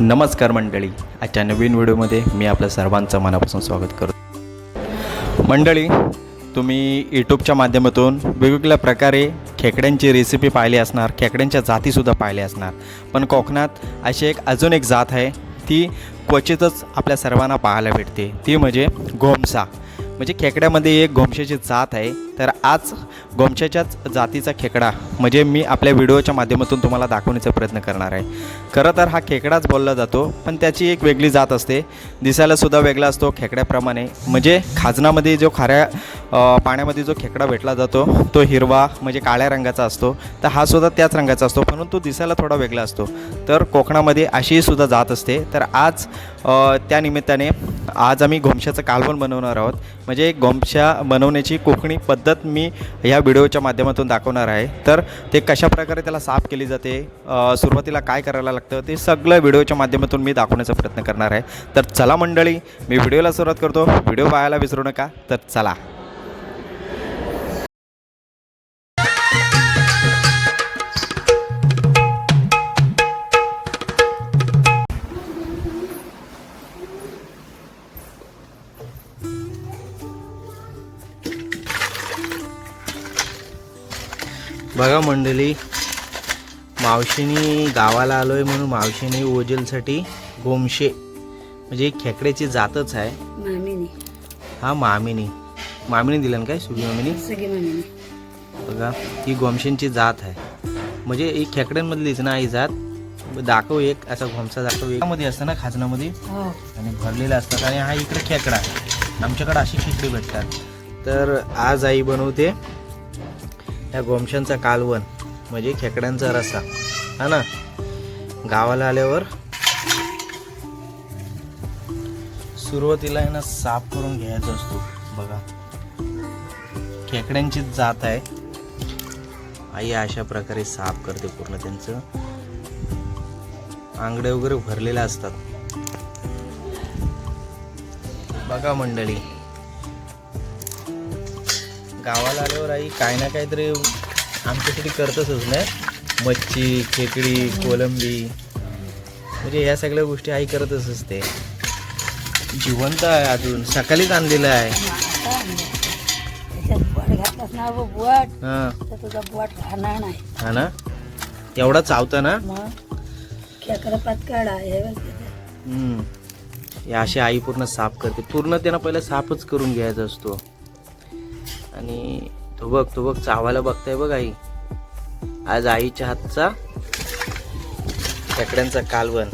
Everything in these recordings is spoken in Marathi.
नमस्कार मंडळी. आजच्या नवीन व्हिडिओमध्ये मी आपल्या सर्वांचं मनापासून स्वागत करतो. मंडळी तुम्ही यूट्यूबच्या माध्यमातून वेगवेगळ्या प्रकारे खेकड्यांची रेसिपी पाहिली असणार खेकड्यांच्या जातीसुद्धा पाहिल्या असणार. पण कोकणात अशी एक अजून एक जात आहे ती क्वचितच आपल्या सर्वांना पाहायला भेटते. ती म्हणजे गोमसा. म्हणजे खेकड्यामध्ये एक गोमशाची जात आहे. तर आज गोमशाच्याच जातीचा खेकडा म्हणजे मी आपल्या व्हिडिओच्या माध्यमातून तुम्हाला दाखवण्याचा प्रयत्न करणार आहे. खरं तर हा खेकडाच बोलला जातो पण त्याची एक वेगळी जात असते. दिसायलासुद्धा वेगळा असतो खेकड्याप्रमाणे. म्हणजे खाजनामध्ये जो खाऱ्या पाण्यामध्ये जो खेकडा भेटला जातो तो हिरवा म्हणजे काळ्या रंगाचा असतो. तर हा सुद्धा त्याच रंगाचा असतो परंतु दिसायला थोडा वेगळा असतो. तर कोकणामध्ये अशीसुद्धा जात असते. तर आज त्यानिमित्ताने त्या निमित्ताने आज आम्ही घोमशाचं कालवण बनवणार आहोत. म्हणजे घोमशा बनवण्याची कोकणी पद्धत मी ह्या व्हिडिओच्या माध्यमातून दाखवणार आहे. तर ते कशा प्रकारे त्याला साफ केली जाते सुरुवातीला काय करायला लागतं ते सगळं व्हिडिओच्या माध्यमातून मी दाखवण्याचा प्रयत्न करणार आहे. तर चला मंडळी मी व्हिडिओला सुरुवात करतो. व्हिडिओ पाहायला विसरू नका. तर चला. बघा मंडळी मावशीनी गावाला आलोय म्हणून मावशीने ओझेलसाठी गोमशे म्हणजे खेकड्याची जातच आहे. हा मामीनी. मामीने दिलं ना काय सुगी मामीने? बघा ही गोमशेंची जात आहे. म्हणजे ही खेकड्यांमधलीच ना ही जात. दाखव एक असा घोमसा दाखव एक. मध्ये असतं ना खाजनामध्ये? हो. आणि भरलेले असतात. आणि हा इकडे खेकडा. आमच्याकडे अशी खेकडी भेटतात. तर आज आई बनवते ह्या गोमशांचा कालवण म्हणजे खेकड्यांचा रसा हा ना? गावाला आल्यावर सुरुवातीला आहे ना साफ करून घ्यायचा असतो. बघा. खेकड्यांची जात आहे. आई अशा प्रकारे साफ करते पूर्ण त्यांचं. आंगडे वगैरे भरलेले असतात. बघा मंडळी. गावाला आल्यावर आई काय ना काहीतरी आमच्यासाठी करतच नाही? मच्छी खेकडी कोलंबी. म्हणजे ह्या सगळ्या गोष्टी आई करतच असते. जिवंत आहे अजून. सकाळीच आणलेलं आहे. घातलास ना हा. एवढा चावता ना. हे अशी आई पूर्ण साफ करते. पूर्ण त्यांना पहिला साफच करून घ्यायचा असतो. आणि तो बघ तो बघ चावायला बघताय बघ आई. आज आईच्या हातचा खेकड्यांचा कालवण.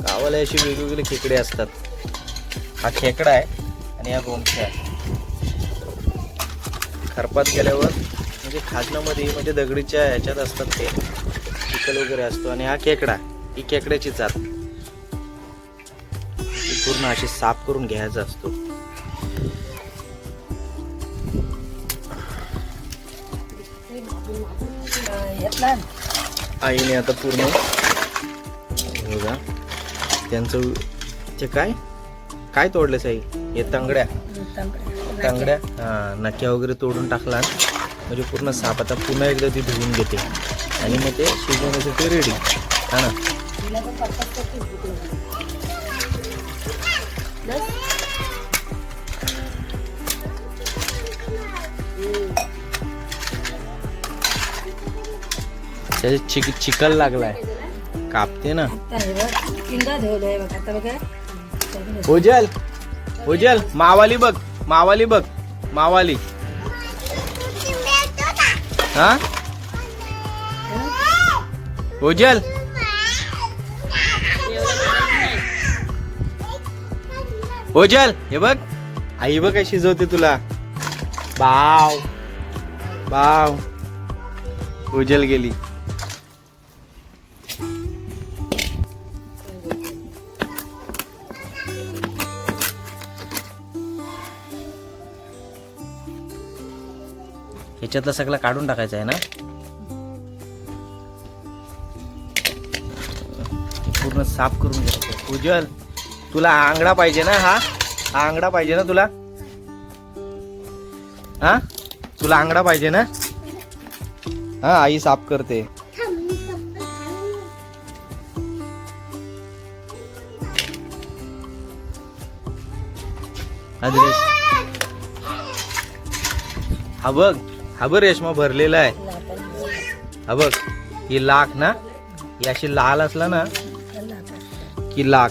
गावाला अशी वेगवेगळे खेकडे असतात. हा खेकडा आहे आणि हा गोमख्या आहे. खरपात गेल्यावर म्हणजे खाजनामध्ये म्हणजे दगडीच्या ह्याच्यात असतात ते. चिखल वगैरे असतो आणि हा खेकडा ही खेकड्याची जात. पूर्ण अशी साफ करून घ्यायचा असतो. आईने आता पूर्ण बघा. त्यांचं ते काय? काय तोडलं साई हे तांगड्या. तांगड्या. हा नक्या वगैरे तोडून टाकला म्हणजे पूर्ण साप. आता पुन्हा एकदा ती धुवून घेते. आणि मग ते शिजवण्यासाठी रेडी हा ना? त्याचे चिक चिकल लागलाय. कापते ना. आता हे ओजल ओजल मावाली बघ मावाली बघ मावाली. हा? ओजल ओजल हे बघ. आई बघ काय शिजवते तुला. बाव. बाव. उजल गेली. ह्याच्यातला सगळा काढून टाकायचा आहे ना? पूर्ण साफ करून घ्यायचं. उज्ज्वल तुला आंगडा पाहिजे ना हा? हा आंगडा पाहिजे ना तुला? हा? तुला आंगडा पाहिजे ना? हा आई साफ करते. हा बघ. हा बघ रेशमा भरलेला आहे. हा बघ ही लाख ना ही अशी लाल असला ना की लाख.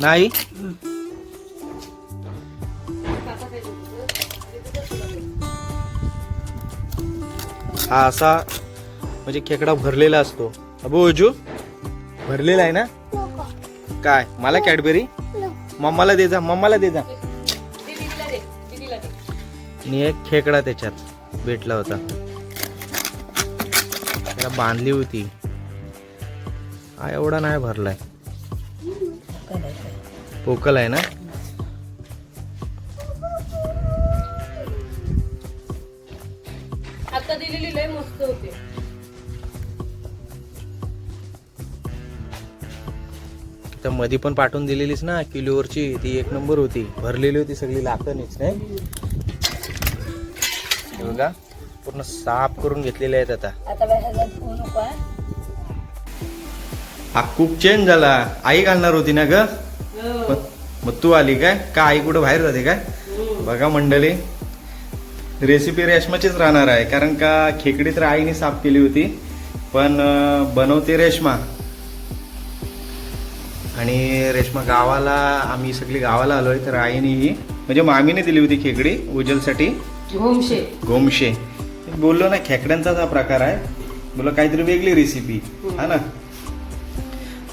नाही? हा असा म्हणजे खेकडा भरलेला असतो. अबू ओजू भरलेला आहे ना? काय मला कॅडबेरी? मम्माला दे जा मम्माला दे जा. आणि एक खेकडा त्याच्यात. भेटला होता. त्याला बांधली होती. हा एवढा नाही भरलाय. पोकल आहे ना? आता दिलेली लय मस्त होते. तर मध्ये पण पाठवून दिलेलीस ना किलोवरची. ती एक नंबर होती. भरलेली होती सगळी लाकणीच नाही? हे बघा पूर्ण साफ करून घेतलेले आहेत आता. हा? हा खूप चेंज झाला. आई घालणार होती ना ग? मग- तू आली काय? का आई कुठं बाहेर जाते काय? बघा मंडळी रेसिपी रेशमाचीच राहणार आहे. कारण का खेकडी तर आईने साफ केली होती पण बनवते रेशमा. आणि रेशमा गावाला आम्ही सगळी गावाला आलोय तर आईने ही म्हणजे मामीने दिली होती खेकडी उजलसाठी. घोमशे गोमशे. बोललो ना खेकड्यांचाच हा प्रकार आहे. बोला काहीतरी वेगळी रेसिपी हा. ना?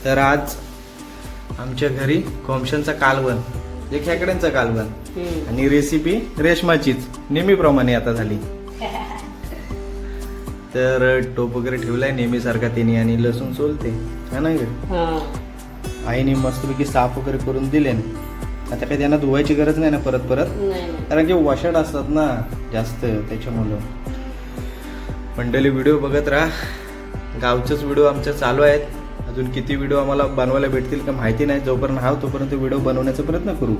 तर आज आमच्या घरी गोमशांचा कालवण जे खेकड्यांचा कालवण. आणि रेसिपी रेशमाचीच नेहमीप्रमाणे आता झाली. तर टोप वगैरे ठेवलाय नेहमीसारखा तिने आणि लसूण सोलते. हा ना? आईने मस्तपैकी साफ वगैरे करून दिले आता काही त्यांना धुवायची गरज नाही ना परत परत? कारण की वॉशड असतात ना जास्त त्याच्यामुळं. मंडळी व्हिडिओ बघत राहा. गावचेच व्हिडिओ आमचे चालू आहेत. अजून किती व्हिडिओ आम्हाला बनवायला भेटतील का माहिती नाही. जोपर्यंत हा तोपर्यंत व्हिडिओ बनवण्याचा प्रयत्न करू.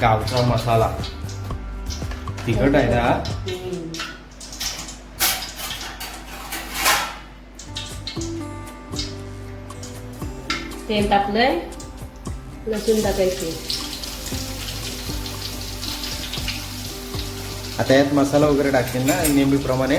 गावचा मसाला. तिखट आहे ना? तेल टाकलंय. लसूण टाकायचे. आता यात मसाला वगैरे टाकतील ना नेहमीप्रमाणे?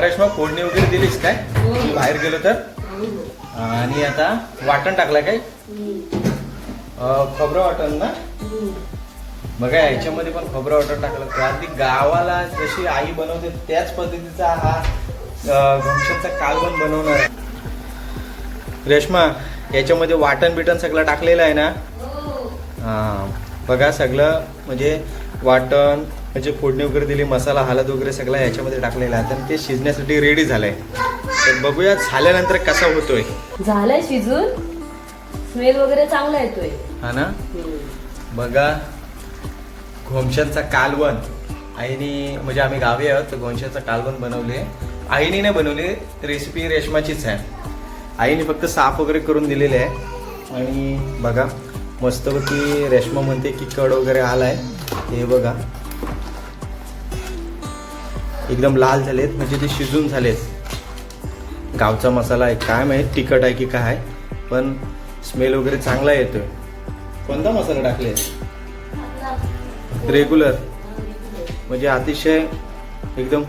रेश्मा फोडणी वगैरे दिलीस काय? मी बाहेर गेलो तर? आणि आता वाटण टाकलं काय? खोबरं वाटण ना? बघा याच्यामध्ये पण खोबरं वाटण टाकलं. अगदी गावाला जशी आई बनवते त्याच पद्धतीचा हा घमशाचा कालवण बनवणार आहे. रेश्मा याच्यामध्ये वाटण बिटण सगळं टाकलेलं आहे ना? हा. बघा सगळं म्हणजे वाटण म्हणजे फोडणी वगैरे दिली मसाला हळद वगैरे सगळं याच्यामध्ये टाकलेला आहे. तर ते शिजण्यासाठी रेडी झालंय. तर बघूया झाल्यानंतर कसा होतोय. झालंय शिजून. स्मेल वगैरे चांगला येतोय. हा ना? बघा. घोमशांचा कालवण. आईने म्हणजे आम्ही गावी आहोत तर घोमशांचा कालवण बनवले आईने नाही बनवले रेसिपी रेशमाचीच आहे. आईने फक्त साफ वगैरे करून दिलेले आहे. आणि बघा मस्तपैकी रेशमा म्हणते की कड वगैरे आलाय. हे बघा. एकदम लाल झालेत म्हणजे ते शिजून झालेत. गावचा मसाला आहे काय माहीत तिखट आहे की काय पण स्मेल वगैरे चांगला येतोय. कोणता मसाला टाकले रेग्युलर म्हणजे अतिशय एकदम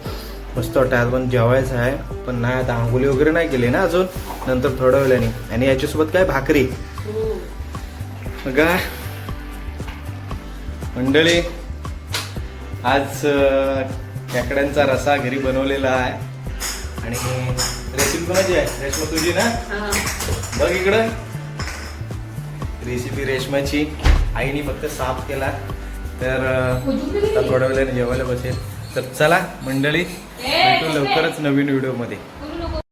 मस्त वाटतं आज पण जेवायचं आहे पण नाही आता आंघोळी वगैरे नाही केली ना अजून. नंतर थोड्या वेळाने. आणि याच्यासोबत काय? भाकरी. बघा. मंडळी आज खेकड्यांचा रसा घरी बनवलेला आहे. आणि रेसिपी कोणाची आहे? रेशमा तुझी ना? बघ इकडं. रेसिपी रेशमाची. आईने फक्त साफ केला. तर थोड्या वेळाने जेवायला बसेल. तर चला मंडळी भेटू लवकरच नवीन व्हिडिओमध्ये.